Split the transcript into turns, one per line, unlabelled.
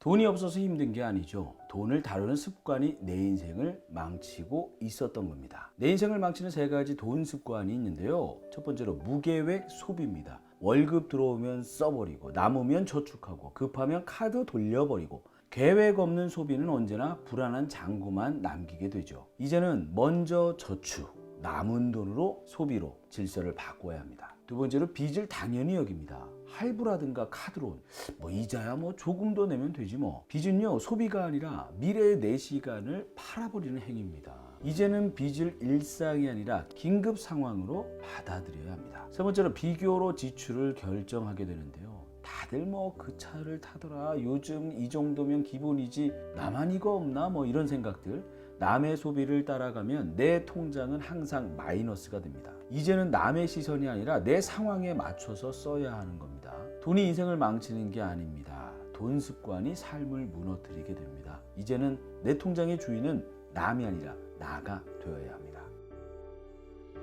돈이 없어서 힘든 게 아니죠. 돈을 다루는 습관이 내 인생을 망치고 있었던 겁니다. 내 인생을 망치는 세 가지 돈 습관이 있는데요. 첫 번째로 무계획 소비입니다. 월급 들어오면 써버리고 남으면 저축하고 급하면 카드 돌려버리고 계획 없는 소비는 언제나 불안한 잔고만 남기게 되죠. 이제는 먼저 저축, 남은 돈으로 소비로 질서를 바꿔야 합니다. 두 번째로 빚을 당연히 여깁니다. 할부라든가 카드론, 뭐 이자야 뭐 조금 더 내면 되지 뭐. 빚은요 소비가 아니라 미래의 내 시간을 팔아버리는 행위입니다. 이제는 빚을 일상이 아니라 긴급 상황으로 받아들여야 합니다. 세 번째로 비교로 지출을 결정하게 되는데요. 다들 뭐 그 차를 타더라. 요즘 이 정도면 기본이지. 나만 이거 없나? 뭐 이런 생각들. 남의 소비를 따라가면 내 통장은 항상 마이너스가 됩니다. 이제는 남의 시선이 아니라 내 상황에 맞춰서 써야 하는 겁니다. 돈이 인생을 망치는 게 아닙니다. 돈 습관이 삶을 무너뜨리게 됩니다. 이제는 내 통장의 주인은 남이 아니라 나가 되어야 합니다.